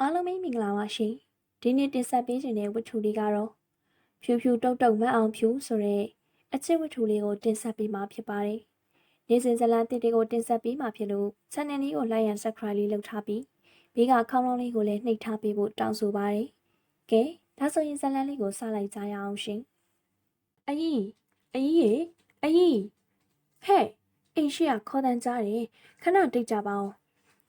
အားလုံးပဲမင်္ဂလာပါရှင်ဒီနေ့တင်ဆက်ပေးခြင်းတဲ့ဝတ္ထုလေးကတော့ဖြူဖြူတုတ်တုတ်မတ်အောင်ဖြူဆိုတဲ့အချစ်ဝတ္ထုလေးကိုတင်ဆက်ပေးမှာဖြစ်ပါတယ်နေ့စဉ်ဇလန်တစ်တွေကိုတင်ဆက်ပေးမှာဖြစ်လို့ channel လေးကို like and subscribe လေးလုပ်ထားပြီးဘေးကခေါင်းလောင်းလေးကိုလည်းနှိပ်ထားပေးဖို့တောင်းဆိုပါတယ်ကဲဒါဆိုရင်ဇလန်လေးကိုစလိုက်ကြရအောင်ရှင်အကြီးအကြီးရေအကြီးဟဲ့အိမ်ရှိကခေါ်တန်းကြတယ်ခဏတိတ်ကြပါဦး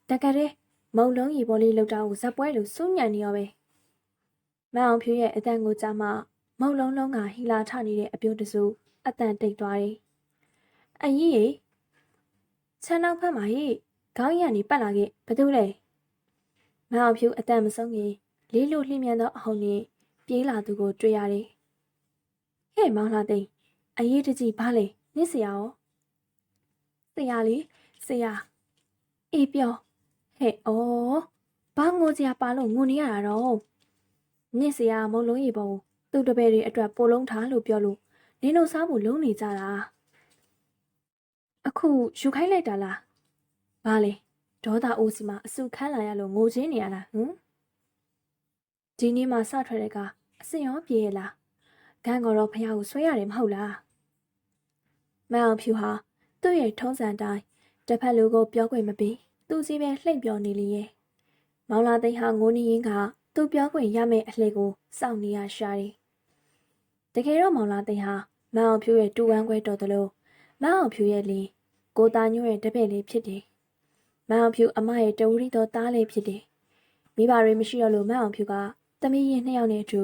တကယ်တည်း မုံလုံးရီဘောလေးလောက်တာကိုဇက်ပွဲလိုစိုးညံနေရောပဲမအောင်ဖြူရဲ့အတန်ကိုကြားမှမုံလုံးလုံးကဟီလာထနေတဲ့အပြုံးတစုအတန်တိတ်သွားတယ်အကြီးရေချမ်းနောက်ဖက်မှာဟိခေါင်းရံနေပတ်လာခဲ့ဘသူလဲမအောင်ဖြူအတန်မဆုံးခင်လေးလိုလှိမြန်သောအဟုန်နဲ့ပြေးလာသူကိုတွေ့ရတယ်ဟဲ့မောင်လာသိန်းအရေးတကြီးဘာလဲနစ်စရာရောဆရာလေးဆရာအေးပြော ဟဲ့ဩဘာငိုစရာပါလို့ငိုနေရတာတော့နင့်စရာမုံလုံးရေပုံသူ့တပည့်တွေအတွက်ပိုလုံးထားလို့ပြောလို့နင်းတို့စားဖို့လုံးနေကြတာအခုယူခိုင်းလိုက်တာလားဘာလဲဒေါသအိုးစီမှာအစုခန်းလာရလို့ငိုချင်းနေရတာဟမ်ဒီနေ့မှစထွက်တဲ့ကအစင်ရောပြေးရလားဂန်းကတော့ဖះကိုဆွဲရတယ်မဟုတ်လားမအောင်ဖြူဟာသူ့ရဲ့ထုံးစံတိုင်းတစ်ဖက်လူကိုပြောခွင့်မပေး သူစီပဲလှိမ့်ပြောနေလေရဲ့မောင်လာသိန်းဟာငိုနေရင်းကသူပြောခွင့်ရမယ့်အလှည့်ကိုစောင့်နေရရှာတယ်တကယ်တော့မောင်လာသိန်းဟာမအောင်ဖြူရဲ့တူဝမ်းခွဲတော်တယ်လို့မအောင်ဖြူရဲ့လင်းကိုသားညွန့်ရဲ့တပည့်လေးဖြစ်တယ်မအောင်ဖြူအမရဲ့တဝရီတော်သားလေးဖြစ်တယ်မိဘတွေမရှိတော့လို့မအောင်ဖြူကသမီးရင်နှစ်ယောက်နဲ့အတူ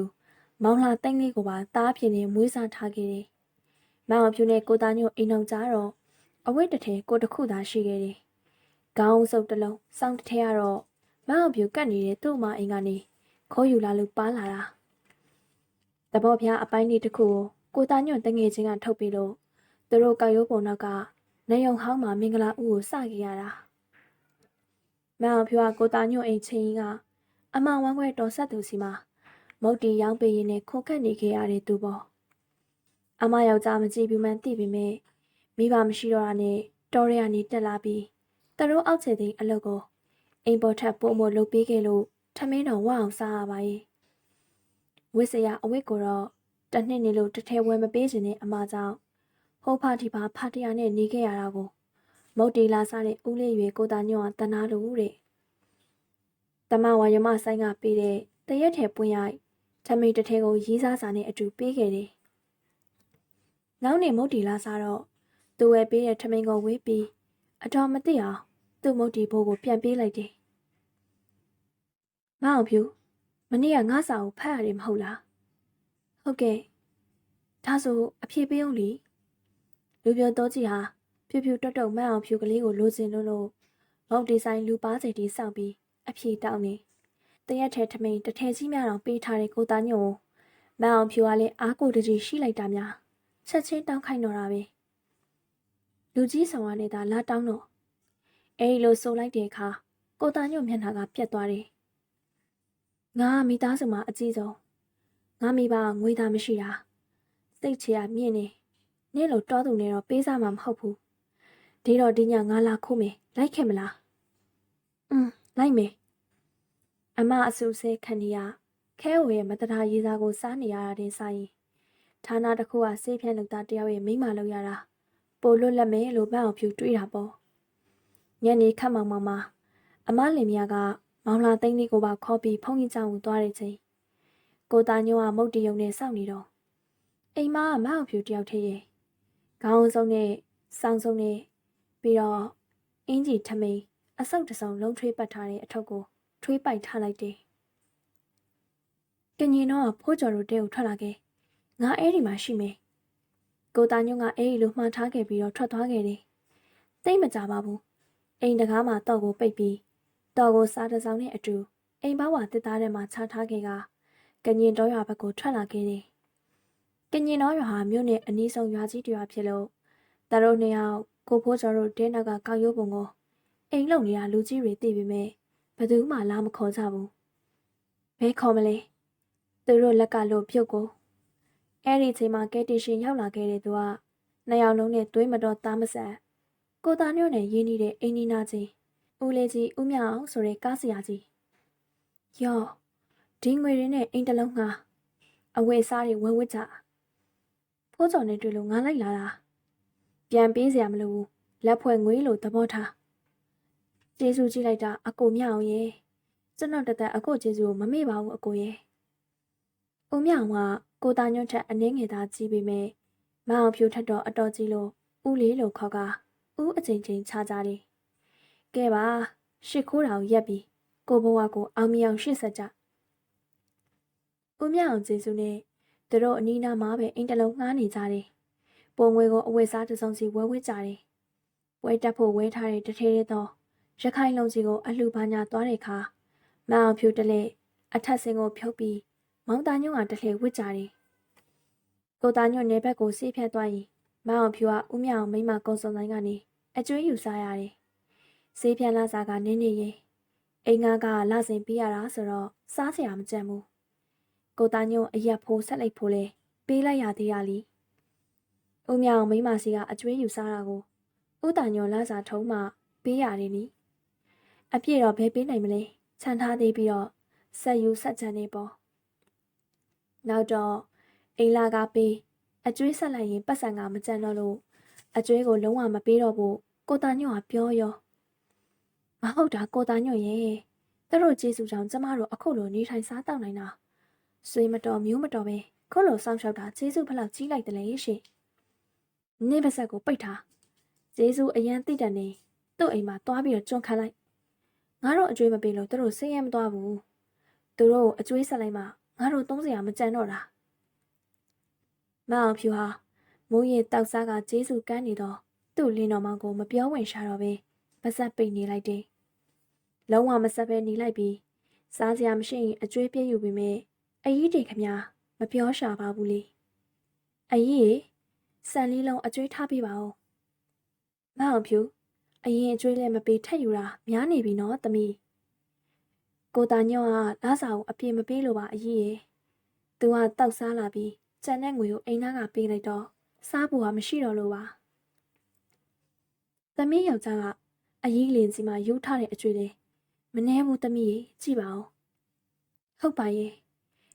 မောင်လာသိန်းလေးကိုပါသားဖြစ်နေမွေးစားထားခဲ့တယ်မအောင်ဖြူနဲ့ကိုသားညွန့်အိမ်အောင်ကြတော့အဝတ်တစ်ထည်ကိုတစ်ခုသာရှိခဲ့တယ် ခေါင်းစုပ်တစ်လုံးစောင်းတစ်ထည်ကတော့မအောင်ပြူကတ်နေတဲ့သူ့မအိမ်ကနေခိုးယူလာလို့ပါလာတာတဘောဖျားအပိုင်းလေးတစ်ခုကိုကိုသားညွန့်တငယ်ချင်းကထုတ်ပြီးလို့သူတို့ကောက်ရိုးပုံနောက်ကနေယုံဟောင်းမှာမင်္ဂလာဥကိုစခဲ့ရတာမအောင်ဖြူကကိုသားညွန့်အိမ်ချင်းကြီးကအမဝမ်းခွဲတော်ဆက်သူစီမှာမုတ်တီရောင်းပေးရင်းနဲ့ခိုးခတ်နေခဲ့ရတဲ့သူပေါ့အမယောက်ျားမကြည့်ဘူးမှန်းသိပေမဲ့မိဘမရှိတော့တာနဲ့တော်ရရနေတက်လာပြီး တရိုးအောက်ခြေသိမ်းအလုပ်ကိုအိမ်ပေါ်ထပ်ပို့မို့လုပ်ပေးခဲ့လို့ထမင်းတော်ဝအောင်စားရပါရဲ့ဝစ်စရာအဝစ်ကိုတော့တစ်နှစ်နေလို့တထဲဝဲမပေးခြင်းနဲ့အမကြောင့်ဟိုးဖာတီပါဖာတရနဲ့နေခဲ့ရတာကိုမုတ်တီလာစားတဲ့ဦးလေးရွေကိုသားညောကတနာလို့တဲ့တမဝါယမဆိုင်ကပေးတဲ့တရက်ထဲပွင့်ရိုက်ထမင်းတစ်ထဲကိုရေးစားစာနဲ့အတူပေးခဲ့တယ်နောက်နေ့မုတ်တီလာစားတော့သူဝဲပေးတဲ့ထမင်းကိုဝေးပြီး အတော်မသိအောင်သူ့မုတ်တီဘိုးကိုပြန်ပေးလိုက်တယ်။မအောင်ဖြူမနေ့ကငါစာကိုဖတ်ရတယ်မဟုတ်လား။ဟုတ်ကဲ့ဒါဆိုအဖြေပေးအောင်လीလူပြောတော့ကြီးဟာဖြူဖြူတွတ်တုတ်မအောင်ဖြူကလေးကိုလိုချင်လို့လို့မုတ်တီဆိုင်လူပါစီတီစောင့်ပြီးအဖြေတောင်းနေတရက်ထဲထမိန်တစ်ထည်ကြီးများတော့ပေးထားတဲ့ကိုသားညို့မအောင်ဖြူကလည်းအားကိုတကြီးရှိလိုက်တာများချက်ချင်းတောင်းခိုင်းတော့တာပဲ လူကြီးဆောင်ရနေတာလာတောင်းတော့အဲဒီလိုဆိုလိုက်တဲ့အခါကိုသားညို့မျက်နှာကပြတ်သွားတယ်ငါမိသားစုမှာအကြီးဆုံးငါမိဘငွေသားမရှိတာစိတ်ချရမြင့်နေနေ့လိုတောသူနေတော့ပေးစားမှာမဟုတ်ဘူးဒီတော့ဒီညငါလာခိုးမယ်လိုက်ခဲ့မလားอืมလိုက်မယ်အမအဆူဆဲခံနေရခဲဝဲမတရာရေးစားကိုစားနေရတာတင်စားရင်ဌာနတစ်ခုကဆေးဖြန့်လုပ်သားတယောက်ရဲ့မိမလောက်ရတာ ပိုလွတ်လပ်မယ်လို့မအောင်ဖြူတွေးတာပေါ့ညနေခတ်မောင်မောင်မှာအမလင်မြကမောင်လာသိန်းလေးကိုပါခေါ်ပြီးဖုန်းကြီးကြောင်ကိုသွားတဲ့ချိန်ကိုသားညိုကမုတ်တရုံနဲ့စောင့်နေတော့အိမ်မကမအောင်ဖြူတယောက်ထည့်ရဲ့ခေါင်းစုံနဲ့စောင်းစုံနဲ့ပြီးတော့အင်းကြီးထမိန်အဆုတ်တစုံလုံးထွေးပတ်ထားတဲ့အထုပ်ကိုထွေးပိုက်ထားလိုက်တယ်။ကင်ရင်တော့ဖိုးကျော်တို့တဲကိုထွက်လာခဲ့။ငါအဲ့ဒီမှာရှိမယ်။ ကိုသားညုံကအဲ့ဒီလိုမှားထားခဲ့ပြီးတော့ထွက်သွားခဲ့တယ်။သိမကြပါဘူး။အိမ်တကားမှာတော့ကိုပိတ်ပြီးတော့ကိုစားတစောင်းနဲ့အတူအိမ်ဘဝတစ်သားထဲမှာခြားထားခဲ့ကကင်ရင်တော်ရွာဘက်ကိုထွက်လာခဲ့တယ်။ကင်ရင်တော်ရွာဟာမြို့နယ်အနီးဆုံးရွာကြီးတရွာဖြစ်လို့တတို့နှစ်ယောက်ကိုဖိုးကျော်တို့တဲနောက်ကကောက်ရိုးပုံကိုအိမ်လုံနေတာလူကြီးတွေသိပေမဲ့ဘယ်သူမှလာမခေါ်ကြဘူးဘဲခေါ်မလဲသူတို့လက်ကလို့ပြုတ်ကို အဲ့ဒီချိန်မှာကဲတီရှင်ရောက်လာခဲ့တဲ့သူကနှစ်ယောက်လုံးနဲ့သွေးမတော်သားမဆန်ကိုသားညို့နဲ့ရင်းနှီးတဲ့အိမ်နီးနာချင်းဦးလေးကြီးဦးမြအောင်ဆိုတဲ့ကားဆရာကြီးယောဒီငွေတွေနဲ့အိမ်တစ်လုံးငှာအဝယ်စားတွေဝယ်ဝစ်ကြဖိုးစော်နဲ့တွေ့လို့ငါလိုက်လာတာပြန်ပေးစရာမလိုဘူးလက်ဖွဲ့ငွေလို့သဘောထားကျေးဇူးကြီးလိုက်တာအကိုမြအောင်ရဲ့ကျွန်တော်တသက်အကိုကျေးဇူးကိုမမေ့ပါဘူးအကိုရဲ့ဦးမြအောင်က ကိုသားညွန့်ထက်အနှင်းငယ်သားကြီးပေမဲ့မအောင်ဖြူထက်တော့အတော်ကြီးလို့ဦးလေးလို့ခေါ်ကဦးအချိန်ချင်းခြားကြတယ်ကဲပါရှ िख ိုးတာကိုရက်ပြီးကိုဘဝကိုအောင်မြအောင်ရှေ့ဆက်ကြဦးမြအောင်ကျေးဇူးနဲ့သူတို့အနီးနားမှာပဲအိမ်တစ်လုံးငှားနေကြတယ်ပုံငွေကိုအဝယ်စားတစ်စုံစီဝဲဝဲကြတယ်ပွဲတက်ဖို့ဝဲထားတဲ့တထဲထဲတော့ရခိုင်လုံးကြီးကိုအလှပါညာသွားတဲ့အခါမအောင်ဖြူတလဲအထက်စင်ကိုဖြုတ်ပြီးမောင်သားညွန့်ကတလှဝစ်ကြတယ် ကိုသားညွန့်နေဘက်ကိုဆေးဖြတ်သွားရင်မအောင်ဖြူကဦးမြအောင်မိမကုံစုံတိုင်းကနေအကျွေးယူစားရတယ်ဆေးဖြတ်လာစားကနင်းနေရင်အိမ်ငါကလာစဉ်ပေးရတာဆိုတော့စားစရာမကြံဘူးကိုသားညွန့်အရက်ဖိုးဆက်လိုက်ဖို့လဲပေးလိုက်ရသေးရလीဦးမြအောင်မိမစီကအကျွေးယူစားတာကိုဦးတာညောလာစားထုံးမှပေးရတယ်နီအပြည့်တော့ဘယ်ပေးနိုင်မလဲခြံထားသေးပြီးတော့ဆက်ယူဆက်ချန်နေပေါ့နောက်တော့ အိမ်လာကပေးအကျွေးဆက်လိုက်ရင်ပတ်စံကမကြံတော့လို့အကျွေးကိုလုံးဝမပေးတော့ဘူးကိုတာညောကပြောရောမဟုတ်တာကိုတာညောရဲ့သူတို့ကျေးဇူးကြောင့်ကျမတို့အခုလိုနေထိုင်စားတောက်နိုင်တာဆွေမတော်မျိုးမတော်ပဲခုလိုစောင့်ရှောက်တာကျေးဇူးဘလောက်ကြီးလိုက်တယ်လေရှင်နေပါဆက်ကိုပိတ်ထားဂျေဇူးအရန်တိတက်နေသူ့အိမ်မှာသွားပြီးတော့ကြွန့်ခတ်လိုက်ငါတို့အကျွေးမပေးလို့သူတို့စိတ်ရမသွားဘူးသူတို့အကျွေးဆက်လိုက်မှငါတို့သုံးစရာမကြံတော့တာ မအောင်ဖြူဟာမိုးရေတောက်စားကဂျေဇူးကန်းနေတော့သူ့လင်းတော်မောင်ကိုမပြောဝင်ရှာတော့ပဲပါဆက်ပိတ်နေလိုက်တယ်လုံးဝမဆက်ပဲနေလိုက်ပြီးစားစရာမရှိရင်အကျွေးပြည့်ယူပြီးမြဲအကြီးတွေခမမပြောရှာပါဘူးလေအကြီးဆန်လေးလုံးအကျွေးထားပြပါဦးမအောင်ဖြူအရင်အကျွေးလည်းမပေးထက်ယူတာများနေပြီနော်သမီးကိုတာညော့ကလားစာကိုအပြေမပေးလို့ပါအကြီးရေသူကတောက်စားလာပြီး ကြံတဲ့ငွေကိုအိမ်သားကပေးလိုက်တော့စားဖို့ကမရှိတော့လို့ပါသမီးယောက်ျားကအကြီးလင်စီမှာယူထားတဲ့အကျွေးလေးမနှဲဘူးသမီးရေကြည့်ပါဦးဟုတ်ပါရဲ့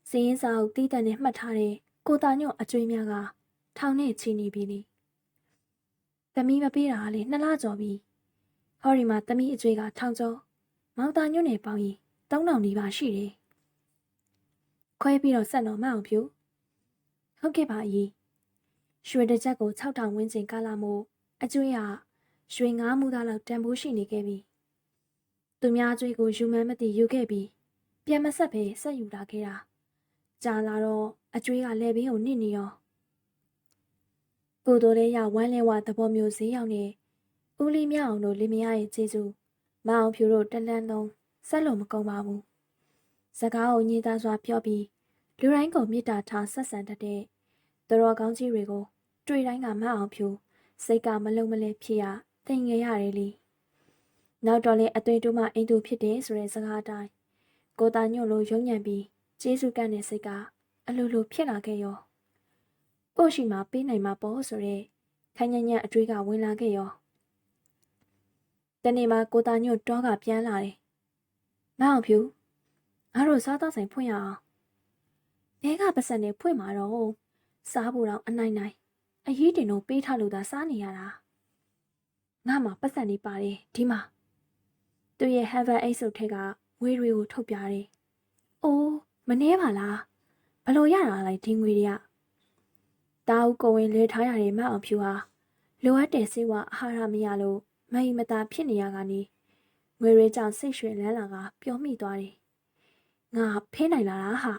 စည်ရင်စာအုပ်တီးတန်နဲ့မှတ်ထားတဲ့ကိုတာညော့အကျွေးများကထောင်နဲ့ချီနေပြီလေသမီးမပေးတာလေနှစ်လကျော်ပြီဟော်ရီမှာသမီးအကျွေးကထောင်ကျော်မောင်တာညွန့်နဲ့ပေါင်းရင်တောင်းတောင်နေပါရှိတယ်ခွဲပြီးတော့ဆက်တော့မအောင်ဖြူ ဟုတ်ကဲ့ပါအကြီးရွှေတစ်ချက်ကို6000ဝန်းကျင်ကားလာမို့အကျွေးကရွှေ9မူသားလောက်တန်ဖိုးရှိနေခဲ့ပြီသူများကျွေးကိုယူမှန်းမသိယူခဲ့ပြီးပြန်မဆက်ပဲဆက်ယူလာခဲ့တာကြာလာတော့အကျွေးကလဲဘင်းကိုနစ်နေရောကိုတိုလေးရဝမ်းလဲဝသဘောမျိုးဈေးရောက်နေဦးလီမြောက်အောင်တို့လင်မယားရဲ့ကျေးဇူးမအောင်ဖြူတို့တလန်းလုံးဆက်လို့မကုန်ပါဘူးစကားကိုညှိသားစွာပြောပြီး လူတိုင်းကိုမေတ္တာထားဆက်ဆံတတ်တဲ့သူတော်ကောင်းကြီးတွေကိုတွေ့တိုင်းကမအောင်ဖြူစိတ်ကမလုံးမလဲဖြစ်ရသိငယ်ရတယ်လीနောက်တော့လေအသွင်တူးမှအိမ်သူဖြစ်တယ်ဆိုတဲ့စကားအတိုင်းကိုတာညွန့်လိုရုံညံပြီးကျေးဇူးကန့်တဲ့စိတ်ကအလိုလိုဖြစ်လာခဲ့ရောကိုရှိမှပေးနိုင်မှာပေါ့ဆိုတဲ့ခိုင်ညံ့ညံ့အတွေးကဝင်လာခဲ့ရောတနေ့မှကိုတာညွတ်တောကပြန်လာတယ်မအောင်ဖြူငါတို့စားတော့ဆိုင်ဖွင့်ရအောင် ဘဲကပတ်စံနေဖွင့်มาတော့စားဖို့တော့အနိုင်နိုင်အရေးတင်တော့ပေးထားလို့သာစားနေရတာငါမှပတ်စံနေပါတယ်ဒီမှာသူရဲ့ heaven အိတ်စုပ်ထက်ကဝေးတွေကိုထုတ်ပြတယ်အိုးမနှဲပါလားဘလို့ရတာလဲဒီငွေတွေကတာအုပ်ကိုဝင်လဲထားရတဲ့မအောင်ဖြူဟာလိုအပ်တဲ့စေဝါအာဟာရမရလို့မဟိမတာဖြစ်နေရကနေငွေရဲကြောင့်စိတ်ရွှင်လန်းလာကပျော်မိသွားတယ်။ငါဖေးနိုင်လာတာဟာ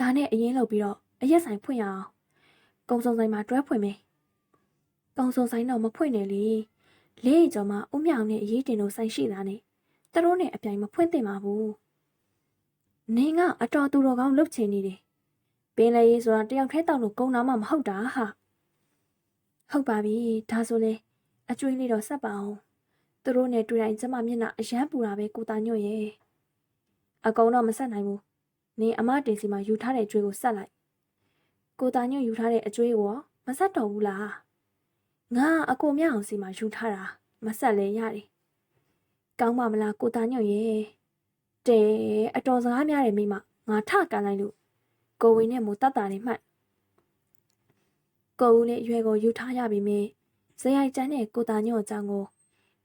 ဒါနဲ့အရင်လောက်ပြီးတော့အရက်ဆိုင်ဖွင့်ရအောင်။ကုံစုံဆိုင်မှာတွဲဖွင့်မယ်။ကုံစုံဆိုင်တော့မဖွင့်နဲ့လေ။လေးကျော်မှာဦးမြောင်နဲ့အရေးတင်တို့ဆိုင်ရှိတာနဲ့သူတို့နဲ့အပြိုင်မဖွင့်သင့်ပါဘူး။နင်းကအတော်သူတော်ကောင်းလှုပ်ချင်နေတယ်ပင်လေရေးဆိုတာတယောက်ထဲတောက်လို့ကုန်းတာမှမဟုတ်တာဟာဟုတ်ပါပြီဒါဆိုလေအကျွေးလေးတော့ဆက်ပါအောင်သူတို့နဲ့တွေ့တိုင်းကျမမျက်နှာအယမ်းပူတာပဲကိုတာညွတ်ရဲ့အကုန်းတော့မဆက်နိုင်ဘူး နင်အမတင်စီမှာယူထားတဲ့အကျွေးကိုဆက်လိုက်ကိုတာညွတ်ယူထားတဲ့အကျွေးကိုမဆက်တော့ဘူးလားငါအကိုမြအောင်စီမှာယူထားတာမဆက်လဲရတယ်ကောင်းပါမလားကိုတာညွတ်ရဲ့တဲအတော်စကားများတယ်မိမငါထကန်လိုက်လို့ကိုဝင်းနဲ့မူတတ်တာနေမှတ်ကိုဦးနဲ့အရွယ်ကိုယူထားရပြီမင်းဇယိုက်ကျန်းတဲ့ကိုတာညော့အကြောင်းကို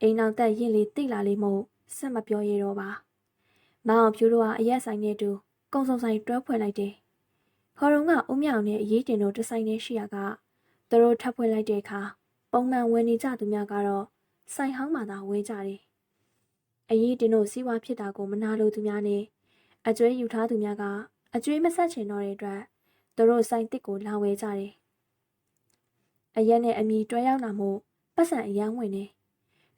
အိမ်နောက်တက်ရင်လေးတိလာလေးမို့ဆက်မပြောရတော့ပါမအောင်ဖြူတို့ကအရက်ဆိုင်နဲ့တူ ကုံစုံဆိုင်တွဲဖွဲ့လိုက်တယ်ခေါ်ရုံကဦးမြောင်နဲ့အရေးတင်တို့တဆိုင်နဲ့ရှိရကသူတို့ထပ်ဖွဲ့လိုက်တဲ့အခါပုံမှန်ဝင်နေကြသူများကတော့ဆိုင်ဟောင်းမှသာဝဲကြတယ်အရေးတင်တို့စီးပွားဖြစ်တာကိုမနာလိုသူများနဲ့အကျွေးယူထားသူများကအကျွေးမဆက်ချင်တော့တဲ့အတွက်သူတို့ဆိုင်တစ်ကိုလာဝဲကြတယ်အရက်နဲ့အမီတွဲရောက်လာမှုပတ်စံအယမ်းဝင်နေ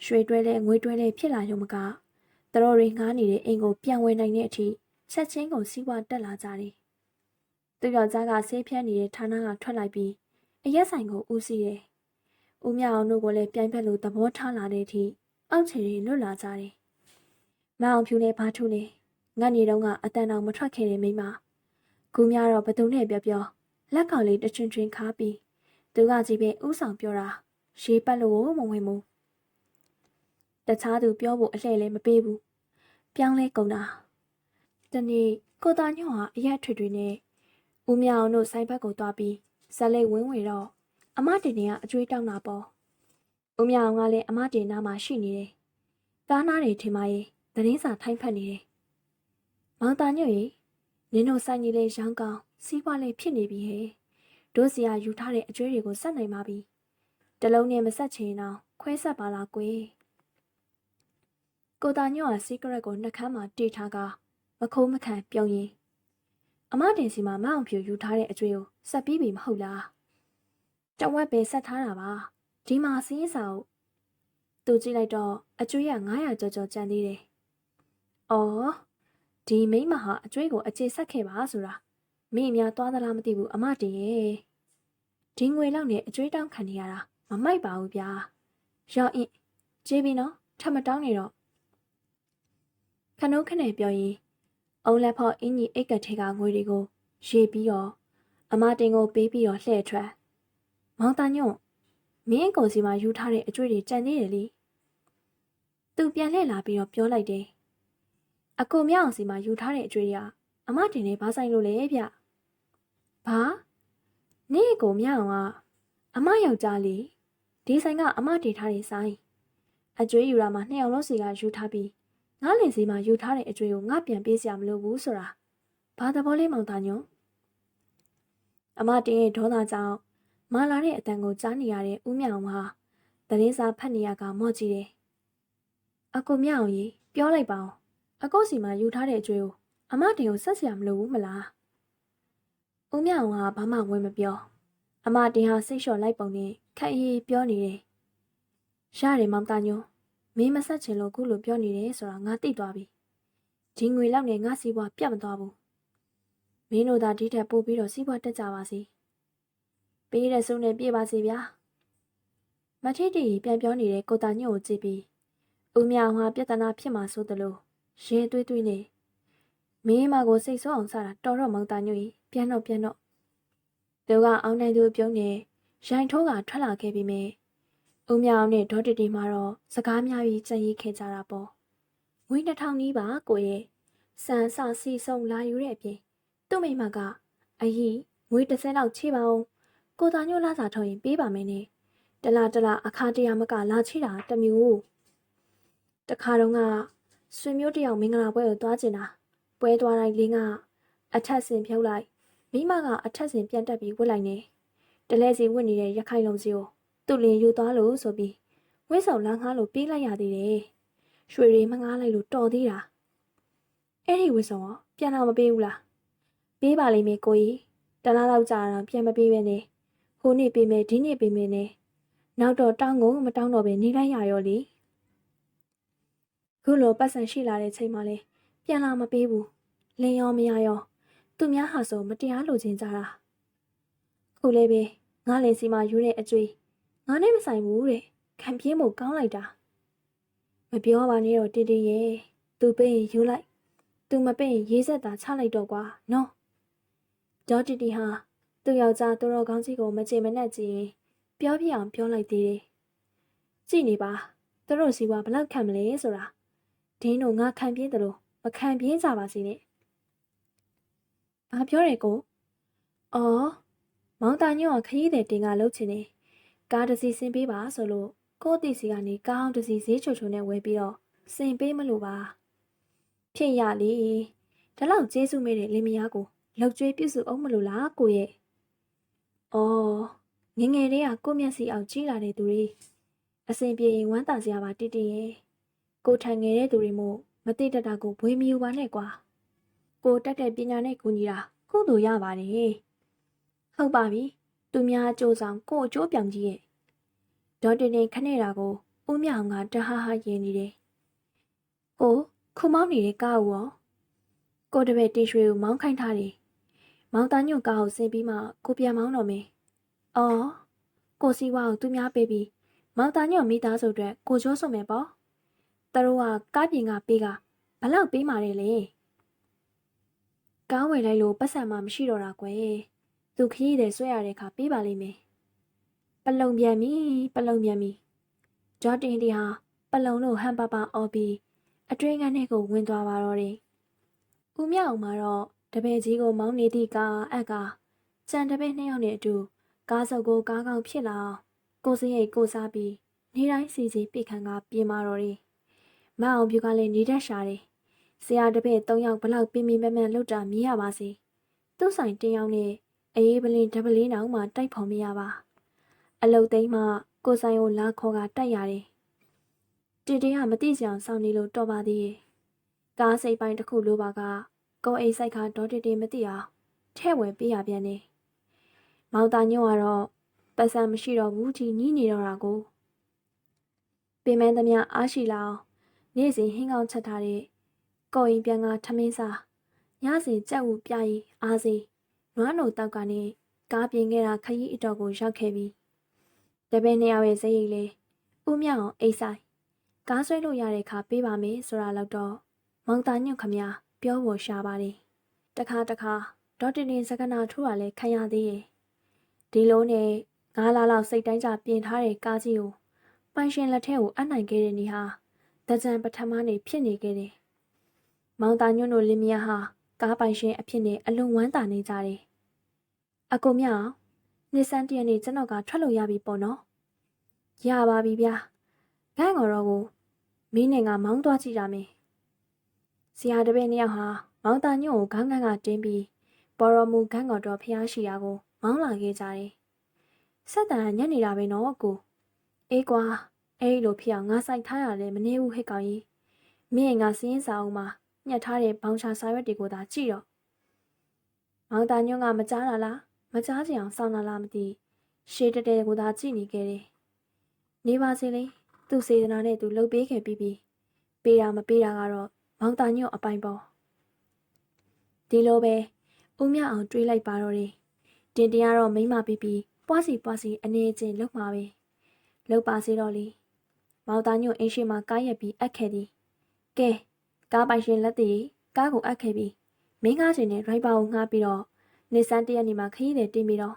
ရွှေတွဲလဲငွေတွဲလဲဖြစ်လာရုံမကသူတို့တွေငားနေတဲ့အိမ်ကိုပြန်ဝင်နိုင်တဲ့အထိ ချက်ချင်းကိုစီးပွားတက်လာကြတယ်သူယောက်ျားကဆေးဖြန်းနေတဲ့ဌာနကထွက်လိုက်ပြီးအရက်ဆိုင်ကိုဦးစီးတယ်ဦးမြအောင်တို့ကလည်းပြိုင်ဖက်လိုသဘောထားလာတဲ့အထိအောက်ခြေတွေလွတ်လာကြတယ်မအောင်ဖြူနဲ့ဘာထုလဲငတ်နေတော့ကအတန်တော်မထွက်ခဲ့တဲ့မိမကူများတော့ဘသူနဲ့ပြောပြောလက်ကောင်လေးတချွင်ချွင်ခါပြီးသူကကြည့်ပဲဥဆောင်ပြောတာရေပတ်လို့မဝင်ဘူးတခြားသူပြောဖို့အလှည့်လည်းမပေးဘူးပြောင်းလဲကုန်တာ တနေ့ကိုသားညော့ဟာအရက်ထွေထွေနဲ့ဦးမြောင်တို့ဆိုင်ဘက်ကိုသွားပြီးဇက်လိတ်ဝင်းဝေတော့အမတင်နေကအကျွေးတောင်းတာပေါ့ဦးမြောင်ကလည်းအမတင်နာမှာရှိနေတယ်ကားနားတွေထင်ပါရဲ့သတင်းစာထိုင်းဖက်နေတယ်မောင်သားညွတ်ရေနင်တို့ဆိုင်ကြီးလေးရောင်းကောင်းစီးပွားလေးဖြစ်နေပြီဟဲ့တို့စီကယူထားတဲ့အကျွေးတွေကိုဆက်နိုင်ပါပြီတလုံးနဲ့မဆက်ချင်တော့ခွဲဆက်ပါလားကွယ်ကိုသားညော့ကစီးကရက်ကိုနှကမ်းမှာတီးထားက မခိုးမခံပြုံးရင်အမတင်စီမှာမအောင်ဖြူယူထားတဲ့အကျွေးကိုဆက်ပြီးပြီမဟုတ်လားတဝက်ပဲဆက်ထားတာပါဒီမှာစီးစာကိုသူကြည့်လိုက်တော့အကျွေးက900ကျော်ကျော်ကျန်သေးတယ်။အော်ဒီမိမဟာအကျွေးကိုအခြေဆက်ခဲ့ပါဆိုတာမိအများသွားသလားမသိဘူးအမတင်ရဲ့ဒီငွေလောက်နဲ့အကျွေးတောင်းခံနေရတာမမိုက်ပါဘူးဗျာ။ရော့အင်းကြေးပြီနော်ထပ်မတောင်းနေတော့ခနုခနဲ့ပြောရင် အုံလက်ဖော့အင်းကြီးအိတ်ကထဲကငွေတွေကိုရေပြီးတော့အမတင်ကိုပေးပြီးတော့လှည့်ထွက်မောင်တညွန့်မင်းကိုစီမှာယူထားတဲ့အကျွေးတွေကြံသေးတယ်လေသူပြန်လှည့်လာပြီးတော့ပြောလိုက်တယ်အကိုမြောက်အောင်စီမှာယူထားတဲ့အကျွေးတွေကအမတင်နေဘာဆိုင်လို့လဲဗျဘာနေကိုမြောက်အောင်ကအမယောက်ျားလေးဒီဆိုင်ကအမတင်ထားတဲ့ဆိုင်အကျွေးယူတာမှာနှစ်ယောက်လုံးစီကယူထားပြီး ငါလင်စီမှာယူထားတဲ့အကျွေးကိုငါပြန်ပေးစရာမလိုဘူးဆိုတာဘာသဘောလေးမောင်သားညွန့်အမတင်ရဲ့ဒေါသကြောင့်မာလာတဲ့အတန်ကိုကြားနေရတဲ့ဦးမြောင်ဟာသတင်းစာဖတ်နေရကမော့ကြည့်တယ်။အကိုမြောင်ကြီးပြောလိုက်ပါဦး။အကိုစီမှာယူထားတဲ့အကျွေးကိုအမတင်ကိုဆက်စရာမလိုဘူးမလား။ဦးမြောင်ကဘာမှဝင်မပြော။အမတင်ဟာစိတ်လျှော့လိုက်ပုံနဲ့ခက်အေးပြောနေတယ်။ရတယ်မောင်သားညို မင်းမဆက်ချင်လို့ခုလိုပြောနေတယ်ဆိုတာငါသိသွားပြီ။ဒီငွေလောက်နဲ့ငါစီးပွားပြတ်မသွားဘူး။မင်းတို့သာဒီထက်ပိုပြီးတော့စီးပွားတက်ကြပါစေ။ပေးတဲ့စုနဲ့ပြေးပါစေဗျာမထီတီပြန်ပြောနေတဲ့ကိုတာညို့ကိုကြည့်ပြီးဦးမြောင်ဟာပြဿနာဖြစ်မှာဆိုသလိုရဲသွေးသွေးနဲ့မင်းမကိုစိတ်ဆိုးအောင်စတာတော်တော့မောင်တာညို့ကြီးပြန်တော့ပြန်တော့သူကအောင်းနိုင်သူပြုံးနေရိုင်ထိုးကထွက်လာခဲ့ပြီးမြဲ ဦးမြောင်နဲ့ဒေါ်တီတီမှာတော့စကားများပြီးကြံ့ရိခဲ့ကြတာပေါ့ငွေ2000နီးပါကိုရဲ့စံစစီဆုံးလာယူတဲ့အပြင်သူ့မိမကအကြီးငွေ30လောက်ချေပါအောင်ကိုသားညို့လာစာထုတ်ရင်ပေးပါမယ်နဲ့တလားတလားအခါတရမကလာချိတာတမျိုးတခါတော့ကဆွေမျိုးတယောက်မင်္ဂလာပွဲကိုသွားကျင်တာပွဲသွားတိုင်းလင်းကအထက်ဆင်ဖြုတ်လိုက်မိမကအထက်ဆင်ပြန်တက်ပြီးဝစ်လိုက်နေတလဲစီဝစ်နေတဲ့ရခိုင်လုံးစီကို သူ့လင်ယူသွားလို့ဆိုပြီးဝစ်ဆောင်လန်းငားလို့ပေးလိုက်ရသေးတယ်ရွှေရီမငားလိုက်လို့တော်သေးတာအဲ့ဒီဝစ်ဆောင်ကပြန်လာမပေးဘူးလားပေးပါလိမ့်မယ်ကိုကြီးတလားလောက်ကြာတော့ပြန်မပေးပဲနဲ့ဟိုနေ့ပေးမယ်ဒီနေ့ပေးမယ်နဲ့နောက်တော့တောင်းကုန်မတောင်းတော့ပဲနေလိုက်ရရောလေခုလိုပတ်စံရှိလာတဲ့ချိန်မှလဲပြန်လာမပေးဘူးလင်းရောမရရောသူများဟာဆိုမတရားလိုချင်ကြတာခုလေးပဲငါလည်းစီမှာယူတဲ့အကျွေး ငါနဲ့မဆိုင်ဘူးတဲ့ခံပြင်းမို့ကောင်းလိုက်တာမပြောပါနဲ့တော့တင်းတင်းရဲ့သူပေးရင်ယူလိုက်သူမပေးရင်ရေးဆက်တာချလိုက်တော့ကွာနော်ဒေါ်တီတီဟာသူ့ယောက်ျားသူတော်ကောင်းကြီးကိုမချင်မနှက်ကြည့်ရင်ပြောပြအောင်ပြောလိုက်သေးတယ်။ကြည့်နေပါသူတို့စီကဘလောက်ခံမလဲဆိုတာဒင်းတို့ငါခံပြင်းတယ်လို့မခံပြင်းကြပါစေနဲ့။ဘာပြောရဲကို။အော်မောင်တာညွန့်ကခရီးသည်တင်ကလှုပ်ချင်နေ။ ကားတစ်စီးဆင်းပေးပါဆိုလို့ကိုယ့်အတီစီကနေကားအောင်တစ်စီးဈေးချိုချိုနဲ့ဝယ်ပြီးတော့ဆင်ပေးမလို့ပါ။ဖြစ်ရလေ။ဒါလောက်ကျေးဇူးမေးတဲ့လင်မယားကိုလောက်ကျွေးပြုစုအောင်မလို့လားကိုရဲ့။အော်ငယ်ငယ်လေးကကိုယ့်မျက်စိအောင်ကြီးလာတဲ့သူတွေအစဉ်ပြေရင်ဝမ်းသာစရာပါတိတိရဲ့။ကိုထိုင်ငယ်တဲ့သူတွေမို့မတိတတကိုဘွေးမယူပါနဲ့ကွာ။ကိုတက်တဲ့ပညာနဲ့ကူညီတာကုသိုလ်ရပါတယ်။ဟုတ်ပါပြီ။ သူများအကျိုးဆောင်ကိုအကျိုးပြောင်ကြီးရဲ့။ဒေါ်တင်တင်ခနဲ့တာကိုဦးမြောင်ကတဟဟရင်နေတယ်။ကိုခုမောင်းနေတဲ့ကားကိုရောကိုတပည့်တေရွှေကိုမောင်းခိုင်းထားတယ်။မောင်သားညွန့်ကားကိုဆင်းပြီးမှကိုပြန်မောင်းတော့မယ်။အော်ကိုစီဝါကိုသူများပေးပြီးမောင်သားညွန့်မိသားစုအတွက်ကိုချိုးစုံမယ်ပေါ့။တတို့ကကားပြင်ကပေးကဘလောက်ပေးမာတယ်လေ။ကားဝယ်လိုက်လို့ပတ်စံမှမရှိတော့တာကွယ်။ သူခရီးတယ်ဆွဲရတဲ့အခါပေးပါလိမ့်မယ်။ပလုံပြန်ပြီပလုံပြန်ပြီ။ဂျော်တင်တီဟာပလုံလို့ဟန်ပါပါအော်ပြီးအတွင်းကန်းထဲကိုဝင်သွားပါတော့တယ်။ဦးမြောက်မှာတော့တပည့်ကြီးကိုမောင်းနေသည့်ကားအက်ကကြံတပည့်နှစ်ယောက်နဲ့အတူကားစုပ်ကိုကားကောင်းဖြစ်လာအောင်ကိုစရိတ်ကိုစားပြီးနေတိုင်းစီစီပြစ်ခံကပြင်မာတော့တယ်။မအောင်ပြူကလည်းနေတတ်ရှာတယ်။ဆရာတပည့်၃ယောက်ဘလောက်ပြင်းပြင်းပန်းပန်းလှုပ်တာမြည်ရပါစေ။သူ့ဆိုင်တစ်ယောက်နဲ့ အေးပလင်ဒပလေးနောင်မှတိုက်ဖော်မရပါ။အလုတ်သိမ်းမှကိုဆိုင်ကိုလာခေါ်ကတိုက်ရတယ်။တီတီကမသိကြအောင်စောင့်နေလို့တော့ပါသေးရဲ့။ကားစိတ်ပိုင်းတစ်ခုလိုပါကကိုအိတ်ဆိုင်ခါဒေါ်တီတီမသိအောင်ထဲ့ဝယ်ပေးရပြန်နေ။မောင်တာညွန့်ကတော့ပတ်စံမရှိတော့ဘူးကြီးနီးနေတော့တာကိုပင်မန်းသမျှအားရှိလာအောင်နေ့စဉ်ဟင်းကောင်းချက်ထားတဲ့ကော်ရင်ပြန်ကထမင်းစားညစဉ်ကြက်ဥပြရီအားစီ နွားနိုတောက်ကနေကားပြင်ခဲ့တာခရီးအတော်ကိုရောက်ခဲ့ပြီးတပည့်နှစ်ယောက်ရဲ့ဇရိတ်လေးဥမြောက်အောင်အိတ်ဆိုင်ကားဆွဲလို့ရတဲ့ခါပေးပါမယ်ဆိုတာတော့တော့မောင်တာညွန့်ခမပြောဖို့ရှာပါတယ်တခါတခါဒေါက်တာတင်စကနာထိုးရလဲခံရသေးရဲ့ဒီလိုနဲ့ငါးလလောက်စိတ်တိုင်းကြပြင်ထားတဲ့ကားကြီးကိုပိုင်ရှင်လက်ထဲကိုအပ်နိုင်ခဲ့တဲ့နေဟာတကြံပထမနေဖြစ်နေခဲ့တယ်။မောင်တာညွန့်တို့လင်းမယားဟာကားပိုင်ရှင်အဖြစ်နဲ့အလွန်ဝမ်းသာနေကြတယ်။ အကူမြောင်နှစ်စန်းတရက်နေ့ကျွန်တော်ကထွက်လို့ရပြီပေါ့နော်။ရပါပြီဗျာ။ဂန်းကော်တော့ကိုမင်းနဲ့ကမောင်းသွားကြည့်ရမယ်။ဆရာတပည့်နှစ်ယောက်ဟာမောင်တာညွန့်ကိုခေါင်းကန်းကတင်းပြီးပေါ်တော်မူဂန်းကော်တော်ဖျားရှိရာကိုမောင်းလာခဲ့ကြတယ်။ဆက်တန်ညက်နေတာပဲနော်ကို။အေးကွာအဲ့လိုဖြစ်အောင်ငါစိုက်ထားရတယ်မနေဘူးဟဲ့ကောင်ကြီး။မင်းငါစင်းစာအုပ်မှာညှက်ထားတဲ့ဘောင်ချစာရွက်တွေကိုသာကြည့်တော့။မောင်တာညွန့်ကမကြားတာလား မကြားချင်အောင်စောင့်တာလားမသိ။ရှေးတတဲကိုသာကြည့်နေခဲ့တယ်။နေပါစေလေသူ့စေတနာနဲ့သူလှုပ်ပေးခဲ့ပြီးပြီ။ပေးတာမပေးတာကတော့မောင်တာညွန့်အပိုင်ပေါ့။ဒီလိုပဲဦးမြအောင်တွေးလိုက်ပါတော့တယ်။တင်တင်ကတော့မိမပြီးပြီးပွားစီပွားစီအနေချင်းလောက်မှာပဲ။လောက်ပါစေတော့လေ။မောင်သားညွန့်အင်းရှိမှကားရက်ပြီးအပ်ခဲ့သည်။ကဲကားပိုင်ရှင်လက်သေးကားကိုအပ်ခဲ့ပြီးမင်းကားချိန်နဲ့ဒရိုက်ဘာကိုငှားပြီးတော့ နေဆန်းတရက်နေမှာခရီးတယ်တင်ပြီးတော့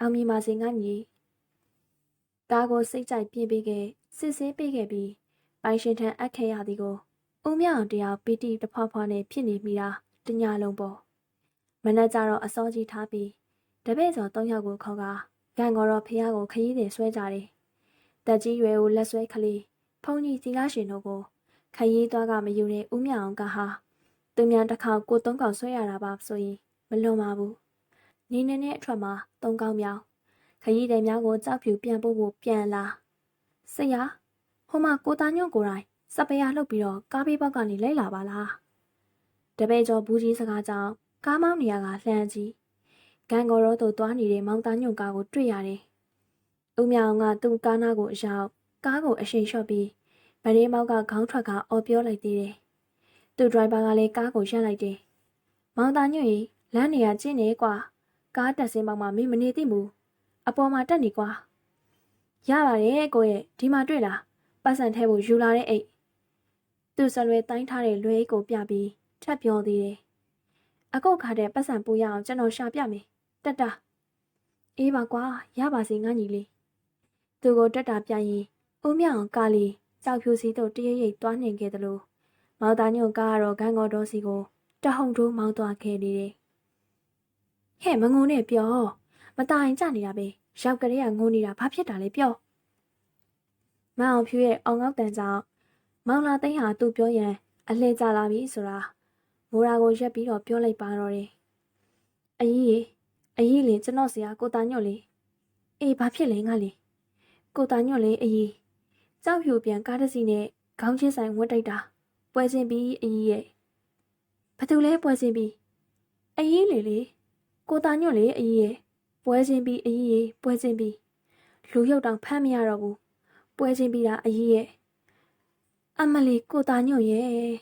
အောင်မြင်ပါစေငါညီ။ကားကိုစိတ်ကြိုက်ပြင်ပေးခဲ့စစ်ဆေးပေးခဲ့ပြီးပိုင်ရှင်ထံအပ်ခဲ့ရသည်ကိုဦးမြအောင်တရားပီတိတဖွာဖွာနဲ့ဖြစ်နေမိတာတညာလုံးပေါ့မနက်ကျတော့အစောကြီးထားပြီးတပည့်ကျော်၃ယောက်ကိုခေါ်ကဂန်ကော်တော့ဖះကိုခရီးတယ်ဆွဲကြတယ်တက်ကြီးရွယ်ကိုလက်ဆွဲကလေးဖုန်ကြီးသီလာရှင်တို့ကိုခရီးသွားကမယူတဲ့ဦးမြအောင်ကဟာသူများတစ်ခါကိုသုံးကောင်ဆွဲရတာပါဆိုရင် မလွန်ပါဘူးနေနေနဲ့အထွက်မှာသုံးကောင်မြောင်ခရီးတယ်များကိုကြောက်ဖြူပြန်ပို့ဖို့ပြန်လာဆရာဟိုမှာကိုသားညွန့်ကိုယ်တိုင်စပယ်ရလှုပ်ပြီးတော့ကားဘေးဘောက်ကနေလိုက်လာပါလားတပည့်ကျော်ဘူးကြီးစကားကြောင့်ကားမောင်းနေရကလှမ်းကြည့်ဂန်ကော်ရောတို့သွားနေတဲ့မောင်သားညွန့်ကားကိုတွေ့ရတယ်။ဦးမြောင်ကသူ့ကားနားကိုအရောက်ကားကိုအရှိန်လျှော့ပြီးဗရေမောက်ကခေါင်းထွက်ကအော်ပြောလိုက်သေးတယ်။သူ့ဒရိုင်ဘာကလည်းကားကိုရပ်လိုက်တယ်။မောင်သားညွန့်ကြီး လမ်းနေရကျင်းနေကွာကားတက်စင်းပေါက်မှာမင်းမနေသိဘူးအပေါ်မှာတက်နေကွာရပါတယ်ကိုရဲ့ဒီမှာတွေ့လားပတ်စံထဲကိုယူလာတဲ့အိတ်သူဆလွဲတိုင်းထားတဲ့လွဲအိတ်ကိုပြပြီးထပ်ပြောသေးတယ်အကုတ်ခါတဲ့ပတ်စံပူရအောင်ကျွန်တော်ရှာပြမယ်တက်တာအေးပါကွာရပါစေငါညီလေးသူကိုတက်တာပြရင်ဦးမြအောင်ကာလီကြောက်ဖြူစီတို့တရရိပ်သွားနေခဲ့တယ်လို့မေမောင်သားညွန့်ကားကတော့ဂန်းကောတော်စီကိုတဟုန်ထိုးမောင်းသွားခဲ့နေတယ်။ ဟဲ့မငုံနဲ့ပြောမตายကြနေတာပဲရောက်ကလေးကငုံနေတာဘာဖြစ်တာလဲပြော။မအောင်ဖြူရဲ့အောင်ငေါက်တန်ကြောင့်မောင်လာသိန်းဟာသူ့ပြောရန်အလှည့်ကြလာပြီဆိုတာမိုးရာကိုရက်ပြီးတော့ပြောလိုက်ပါတော့တယ်။အကြီးကြီးအကြီးလင်ကျွန်တော်ဆရာကိုတာညွန့်လေအေးဘာဖြစ်လဲငါလေကိုတာညွန့်လေအကြီးကြောက်ဖြူပြန်ကားတစ်စီးနဲ့ခေါင်းချင်းဆိုင်ဝတ်တိုက်တာပွဲချင်းပြီးအကြီးရဲ့ဘာတူလဲပွဲချင်းပြီးအကြီးလေလေ ကိုတာညွန့်လေအကြီးရဲ့ပွဲချင်းပြီးအကြီးရဲ့ပွဲချင်းပြီးလူရုပ်တောင်ဖမ်းမရတော့ဘူးပွဲချင်းပြီးတာအကြီးရဲ့အမလီကိုတာညွန့်ရဲ့